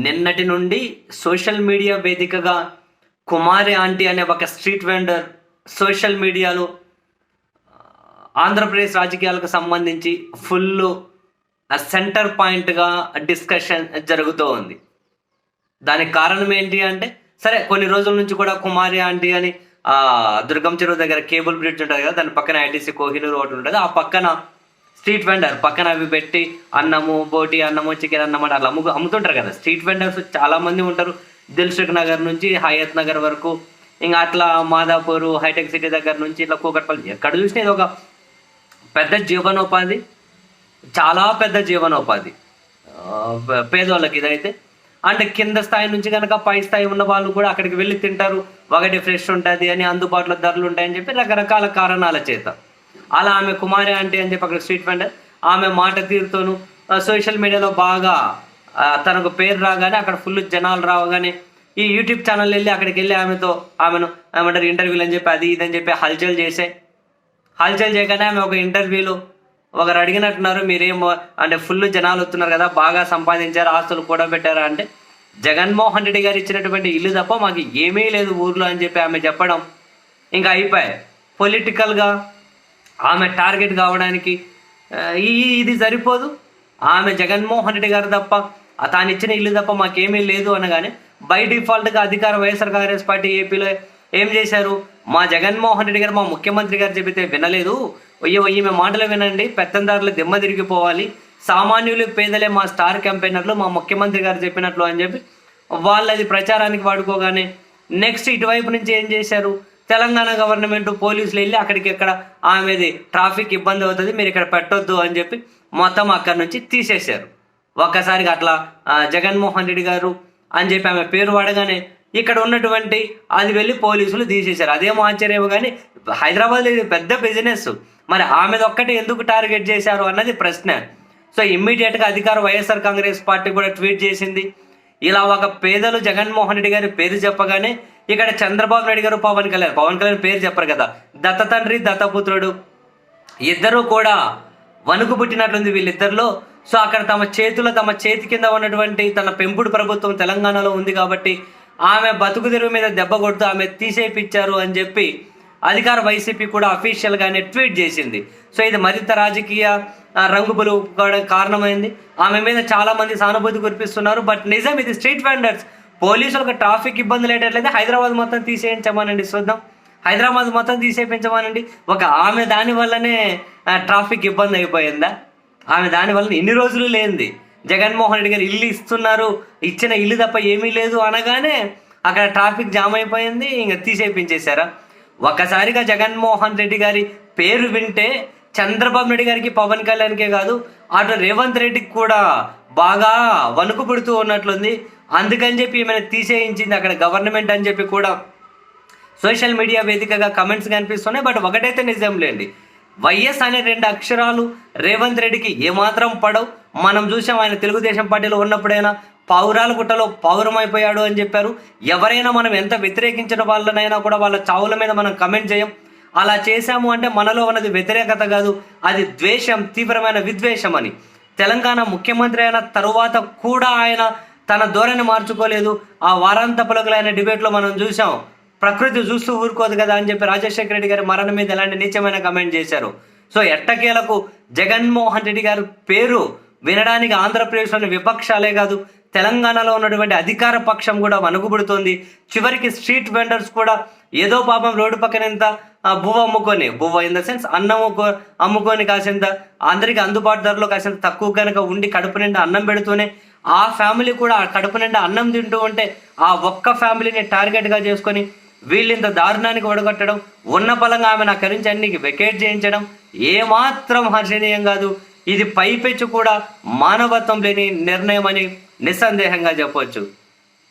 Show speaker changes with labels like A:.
A: నిన్నటి నుండి social media వేదికగా కుమారి ఆంటీ అనే ఒక స్ట్రీట్ వెండర్ సోషల్ మీడియాలో ఆంధ్రప్రదేశ్ రాజకీయాలకు సంబంధించి ఫుల్ సెంటర్ పాయింట్గా డిస్కషన్ జరుగుతూ ఉంది. దానికి కారణం ఏంటి అంటే సరే కొన్ని రోజుల నుంచి కూడా కుమారి ఆంటీ అని దుర్గం చెరువు దగ్గర కేబుల్ బ్రిడ్జ్ ఉంటుంది కదా దాని పక్కన ఐటీసీ కోహినూర్ ఒకటి ఉంటుంది. ఆ పక్కన స్ట్రీట్ వెండర్ పక్కన అవి పెట్టి అన్నము బోటి అన్నము చికెన్ అన్నం అంటే అట్లా అమ్ము అమ్ముతుంటారు కదా. స్ట్రీట్ వెండర్స్ చాలామంది ఉంటారు. దిల్సుఖ్ నగర్ నుంచి హయత్ నగర్ వరకు ఇంకా అట్లా మాదాపూర్ హైటెక్ సిటీ దగ్గర నుంచి ఇట్లా కూకట్పల్లి. ఎక్కడ చూసినా ఇది ఒక పెద్ద జీవనోపాధి. చాలా పెద్ద జీవనోపాధి. పేదవాళ్ళకి ఇదైతే. అంటే కింద స్థాయి నుంచి కనుక పై స్థాయి ఉన్న వాళ్ళు కూడా అక్కడికి వెళ్ళి తింటారు. ఒకటి ఫ్రెష్ ఉంటుంది అని అందుబాటులో ధరలు ఉంటాయని చెప్పి రకరకాల కారణాల చేత. అలా ఆమె కుమారి అంటే అని చెప్పి అక్కడ స్ట్రీట్ వెండర్ ఆమె మాట తీరుతోను సోషల్ మీడియాలో బాగా తనకు పేరు రాగానే అక్కడ ఫుల్ జనాలు రావగానే ఈ యూట్యూబ్ ఛానల్ వెళ్ళి అక్కడికి వెళ్ళి ఆమెతో ఆమెను ఏమంటారు ఇంటర్వ్యూలు అని చెప్పి అది ఇది అని చెప్పి హల్చల్ చేసే. హల్చల్ చేయగానే ఆమె ఒక ఇంటర్వ్యూలో ఒకరు అడిగినట్టున్నారు మీరేమో అంటే ఫుల్ జనాలు వస్తున్నారు కదా బాగా సంపాదించారు ఆస్తులు కూడా పెట్టారా? అంటే జగన్మోహన్ రెడ్డి గారు ఇచ్చినటువంటి ఇల్లు తప్ప మాకు ఏమీ లేదు ఊర్లో అని చెప్పి ఆమె చెప్పడం ఇంకా అయిపోయాయి. పొలిటికల్గా ఆమె టార్గెట్ కావడానికి ఈ ఇది సరిపోదు. ఆమె జగన్మోహన్ రెడ్డి గారు తప్ప తాను ఇచ్చిన ఇల్లు తప్ప మాకేమీ లేదు అనగానే బై డిఫాల్ట్గా అధికార వైఎస్ఆర్ కాంగ్రెస్ పార్టీ ఏపీలో ఏం చేశారు? మా జగన్మోహన్ రెడ్డి గారు మా ముఖ్యమంత్రి గారు చెబితే వినలేదు. అయ్యో ఈమె మాటలు వినండి పెత్తందారులు దిమ్మ తిరిగిపోవాలి. సామాన్యులు పేదలే మా స్టార్ క్యాంపెయినర్లు మా ముఖ్యమంత్రి గారు చెప్పినట్లు అని చెప్పి వాళ్ళది ప్రచారానికి వాడుకోగానే నెక్స్ట్ ఇటువైపు నుంచి ఏం చేశారు? తెలంగాణ గవర్నమెంట్ పోలీసులు వెళ్ళి అక్కడికి ఇక్కడ ఆమెది ట్రాఫిక్ ఇబ్బంది అవుతుంది మీరు ఇక్కడ పెట్టొద్దు అని చెప్పి మొత్తం అక్కడి నుంచి తీసేశారు. ఒక్కసారిగా అట్లా జగన్మోహన్ రెడ్డి గారు అని చెప్పి ఆమె పేరు వాడగానే ఇక్కడ ఉన్నటువంటి అది వెళ్ళి పోలీసులు తీసేశారు. అదేమో ఆశ్చర్యం కానీ హైదరాబాద్ ఇది పెద్ద బిజినెస్ మరి ఆమెది ఒక్కటే ఎందుకు టార్గెట్ చేశారు అన్నది ప్రశ్న. సో ఇమ్మీడియట్గా అధికార వైఎస్ఆర్ కాంగ్రెస్ పార్టీ కూడా ట్వీట్ చేసింది. ఇలా ఒక పేదలు జగన్మోహన్ రెడ్డి గారి పేరు చెప్పగానే ఇక్కడ చంద్రబాబు నాయుడు గారు పవన్ కళ్యాణ్. పవన్ కళ్యాణ్ పేరు చెప్పరు కదా. దత్త తండ్రి దత్తపుత్రుడు ఇద్దరూ కూడా వణుకు పుట్టినట్లుంది వీళ్ళిద్దరిలో. సో అక్కడ తమ చేతిలో తమ చేతి కింద ఉన్నటువంటి తన పెంపుడు ప్రభుత్వం తెలంగాణలో ఉంది కాబట్టి ఆమె బతుకు తెరువు మీద దెబ్బ కొడుతూ ఆమె తీసేపిచ్చారు అని చెప్పి అధికార వైసీపీ కూడా అఫీషియల్గానే ట్వీట్ చేసింది. సో ఇది మరింత రాజకీయ రంగు రంగుబులు కారణమైంది. ఆమె మీద చాలామంది సానుభూతి కురిపిస్తున్నారు. బట్ నిజం ఇది స్ట్రీట్ వెండర్స్. పోలీసులకు ట్రాఫిక్ ఇబ్బంది లేటట్లయితే హైదరాబాద్ మొత్తం తీసేయించమనండి చూద్దాం హైదరాబాద్ మొత్తం తీసేపించమనండి. ఒక ఆమె దాని వల్లనే ట్రాఫిక్ ఇబ్బంది అయిపోయిందా? ఆమె దాని వల్ల ఎన్ని రోజులు లేనిది. జగన్మోహన్ రెడ్డి గారు ఇల్లు ఇస్తున్నారు ఇచ్చిన ఇల్లు తప్ప ఏమీ లేదు అనగానే అక్కడ ట్రాఫిక్ జామ్ అయిపోయింది ఇంకా తీసేపించేశారా? ఒక్కసారిగా జగన్మోహన్ రెడ్డి గారి పేరు వింటే చంద్రబాబు నాయుడు గారికి పవన్ కళ్యాణ్కే కాదు అటు రేవంత్ రెడ్డికి కూడా బాగా వణుకు పుడుతూ ఉన్నట్లుంది. అందుకని చెప్పి ఏమైనా తీసేయించింది అక్కడ గవర్నమెంట్ అని చెప్పి కూడా సోషల్ మీడియా వేదికగా కమెంట్స్ కనిపిస్తున్నాయి. బట్ ఒకటైతే నిజం లేండి. వైఎస్ అనే రెండు అక్షరాలు రేవంత్ రెడ్డికి ఏమాత్రం పడవు. మనం చూసాం ఆయన తెలుగుదేశం పార్టీలో ఉన్నప్పుడైనా పౌరాల గుట్టలో పౌరమైపోయాడు అని చెప్పారు. ఎవరైనా మనం ఎంత వ్యతిరేకించిన వాళ్ళనైనా కూడా వాళ్ళ చావుల మీద మనం కమెంట్ చేయం. అలా చేశాము అంటే మనలో ఉన్నది వ్యతిరేకత కాదు. అది ద్వేషం తీవ్రమైన విద్వేషం అని తెలంగాణ ముఖ్యమంత్రి అయిన తరువాత కూడా ఆయన తన ధోరణి మార్చుకోలేదు. ఆ వారాంత పలుకులైన డిబేట్లో మనం చూసాం ప్రకృతి చూస్తూ ఊరుకోదు కదా అని చెప్పి రాజశేఖర రెడ్డి గారి మరణం మీద ఎలాంటి నీచమైన కమెంట్ చేశారు. సో ఎట్టకేలకు జగన్మోహన్ రెడ్డి గారి పేరు వినడానికి ఆంధ్రప్రదేశ్లోని విపక్షాలే కాదు తెలంగాణలో ఉన్నటువంటి అధికార పక్షం కూడా వణుకుబడుతోంది. చివరికి స్ట్రీట్ వెండర్స్ కూడా ఏదో పాపం రోడ్డు పక్కన ఎంత ఆ, బువ్వ అమ్ముకొని బువ్వ ఇన్ ద సెన్స్ అన్నం అమ్ముకొని కాసింత అందరికి అందుబాటు ధరలో కాసింత తక్కువ కనుక ఉండి కడుపు నిండా అన్నం పెడుతూనే ఆ ఫ్యామిలీ కూడా ఆ కడుపు నిండా అన్నం తింటూ ఉంటే ఆ ఒక్క ఫ్యామిలీని టార్గెట్గా చేసుకొని వీళ్ళింత దారుణానికి ఒడగొట్టడం ఉన్న పలంగా ఆమె నా కరించి అన్ని వెకేట్ చేయించడం ఏమాత్రం హర్షణీయం కాదు. ఇది పైపెచ్చు కూడా మానవత్వం లేని నిర్ణయం అని నిస్సందేహంగా చెప్పవచ్చు